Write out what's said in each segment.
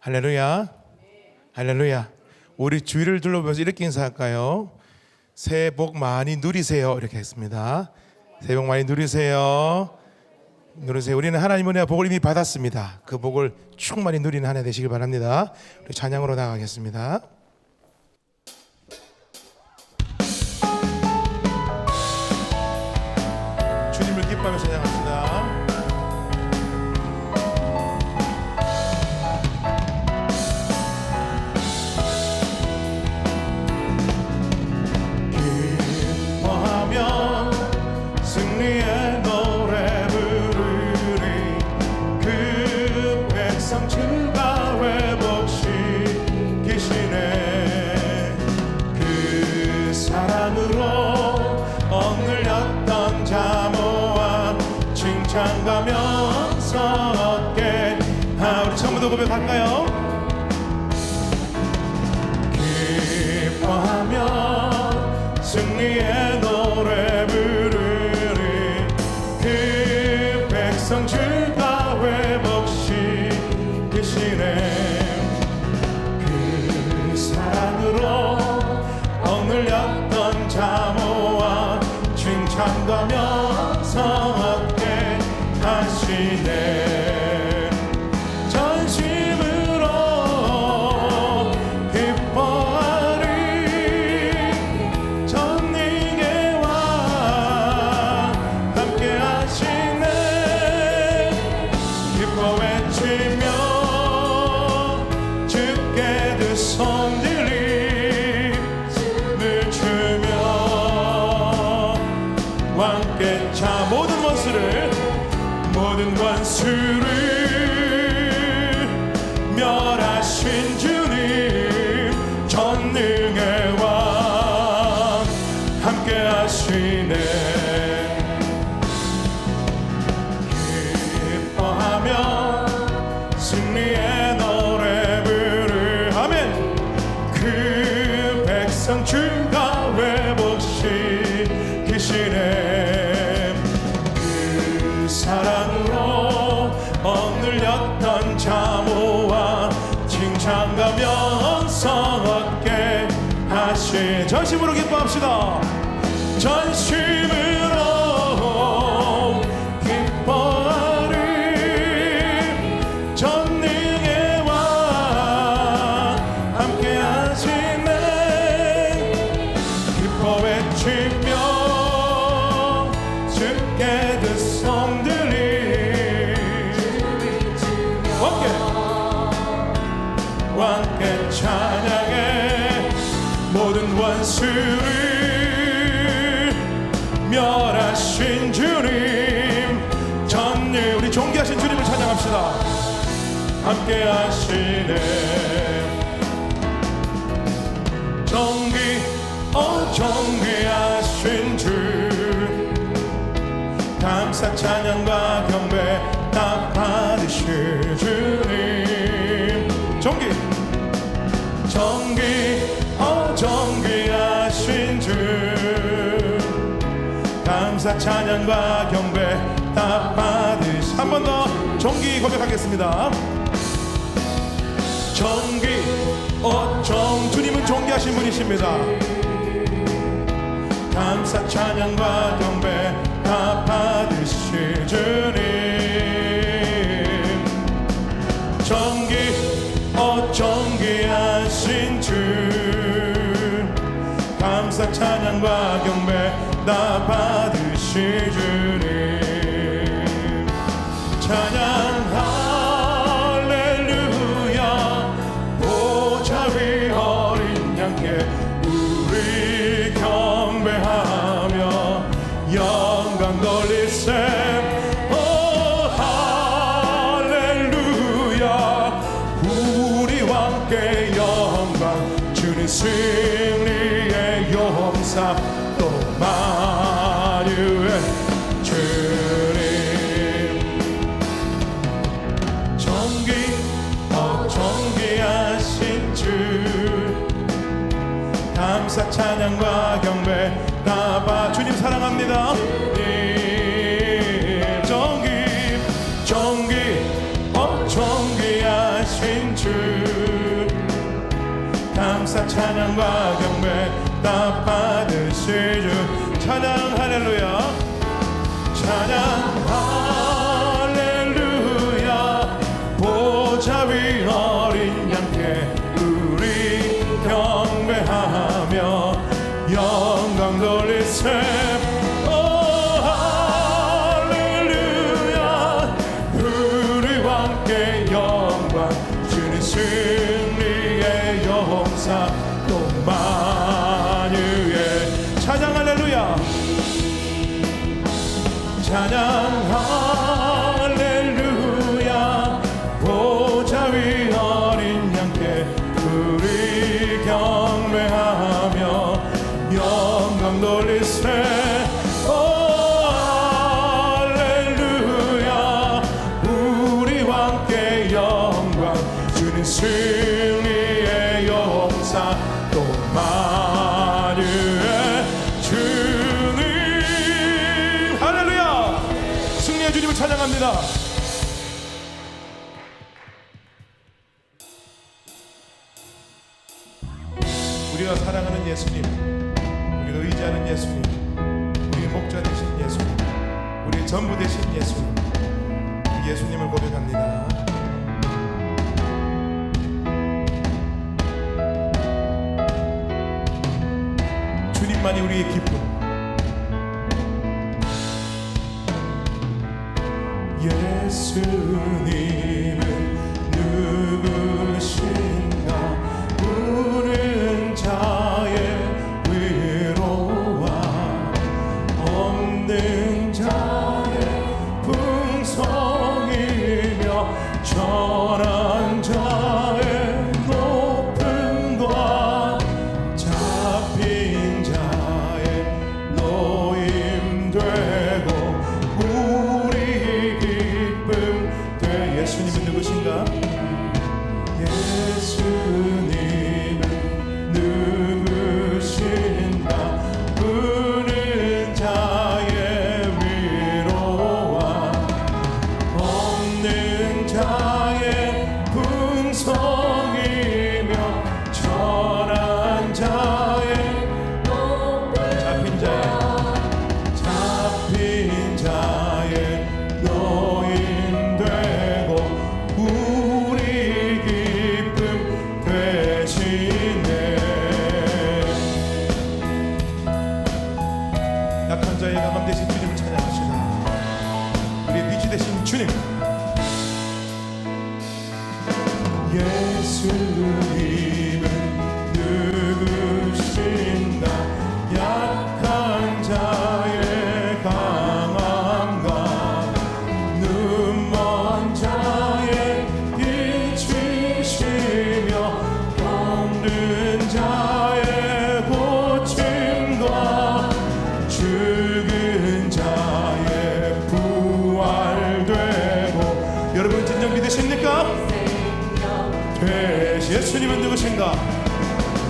할렐루야. 할렐루야. 우리 주위를 둘러보면서 이렇게 인사할까요? 새해 복 많이 누리세요. 이렇게 했습니다. 새해 복 많이 누리세요. 누리세요. 우리는 하나님 은혜와 복을 이미 받았습니다. 그 복을 충만히 누리는 한 해 되시길 바랍니다. 우리 찬양으로 나가겠습니다. 칭찬 가면서 얻게. 아 우리 처음부터 고백할까요? 기뻐하며 승리의 노래 부르리. 그 백성 주가 회복시키시네. 그 사랑으로 억눌렸던 자모와 칭찬가면서 하시네 전심으로 기뻐하리 전능의 왕 함께 하시네. 기뻐 외치며 주께 두 손들이 늘 주며 왕께 자 모든 원수를 모든 원수를 멸하신 주님 전능의 왕 함께 하시네. 기뻐하며 승리의 노래 부르 아멘. 그 백성 주가 회복 외치며 주께 그 성들이 함께. 찬양해. 모든 원수를 멸하신 주님. 전능 우리 존귀하신 주님을 찬양합시다. 함께 하시네. 정기 감사 찬양과 경배 다 받으실 주님. 정기. 정기. 어 정귀하신 주. 감사 찬양과 경배 다 받으시. 한번 더 정기 고백하겠습니다. 정기. 어 정 주님은 존귀하신 분이십니다. 감사 찬양과 경배 다 받으 감사 찬양과 경배 나 봐. 주님 사랑합니다. 예, 정기 정기 어 정기하신 주. 감사 찬양과 경배 나 받으실 주. 찬양 할렐루야. 찬양. 찬양합니다. 우리가 사랑하는 예수님, 우리가 의지하는 예수님, 우리의 목자 되신 예수님, 우리의 전부 되신 예수님, 예수님을 고백합니다. 주님만이 우리의 기쁨. 예수님은 누구신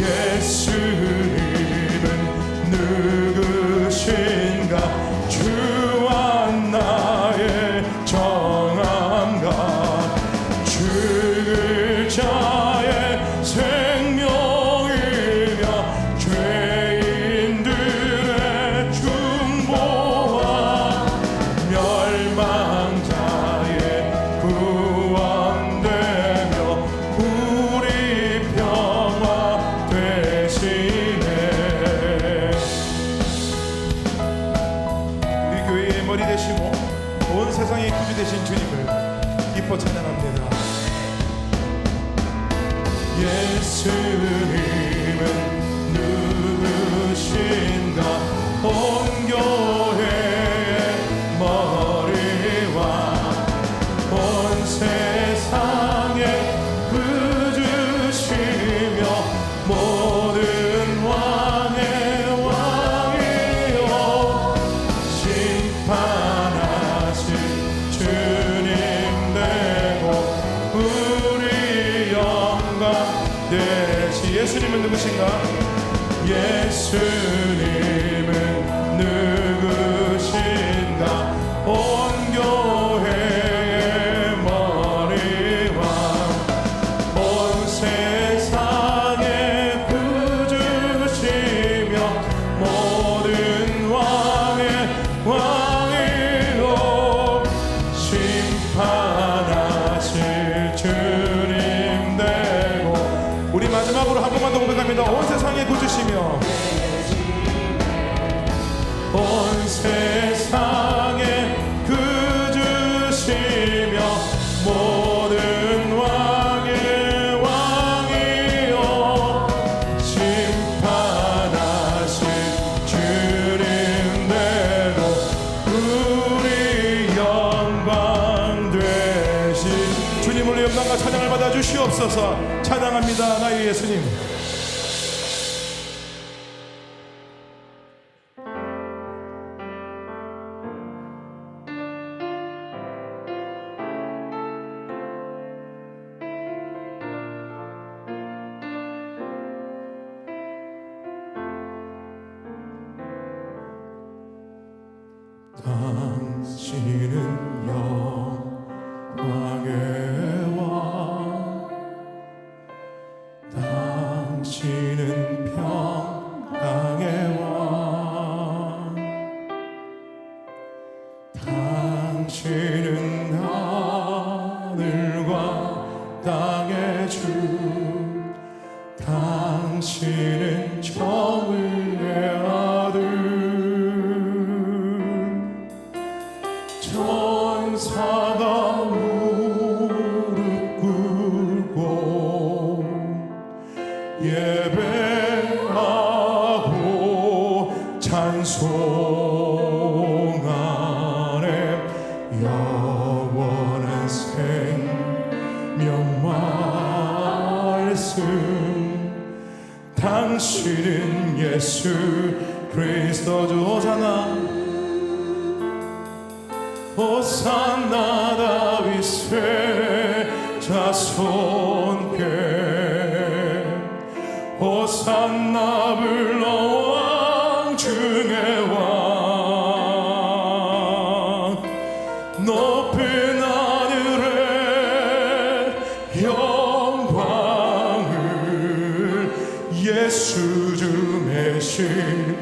예수님. decision to 모든 왕의 왕이요. 심판하신 주님대로 우리 영광 되신 주님을 영광과 찬양을 받아 주시옵소서. 찬양합니다. 나의 예수님. 당신은 하늘과 땅의 주 당신은 정의의 아들. 천사가 무릎 꿇고 예배하고 찬송. 당신은 예수 그리스도 주잖아. 호산나 다윗의 자손께 호산나 불러 왕 중의 왕 shame.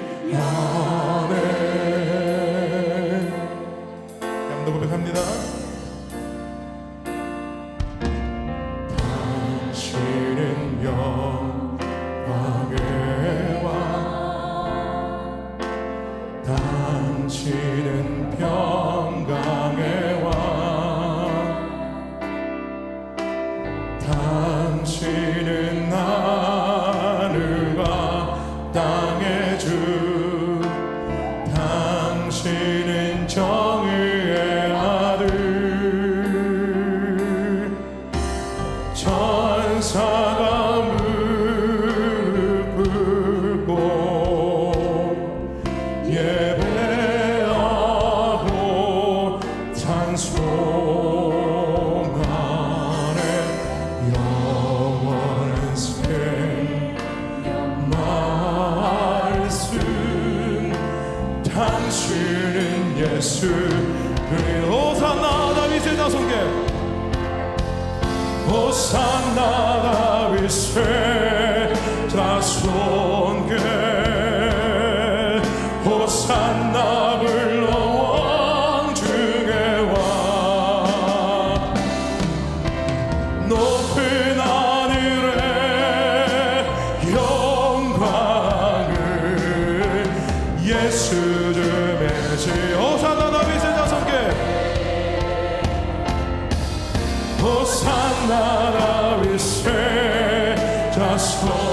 Amen. transform.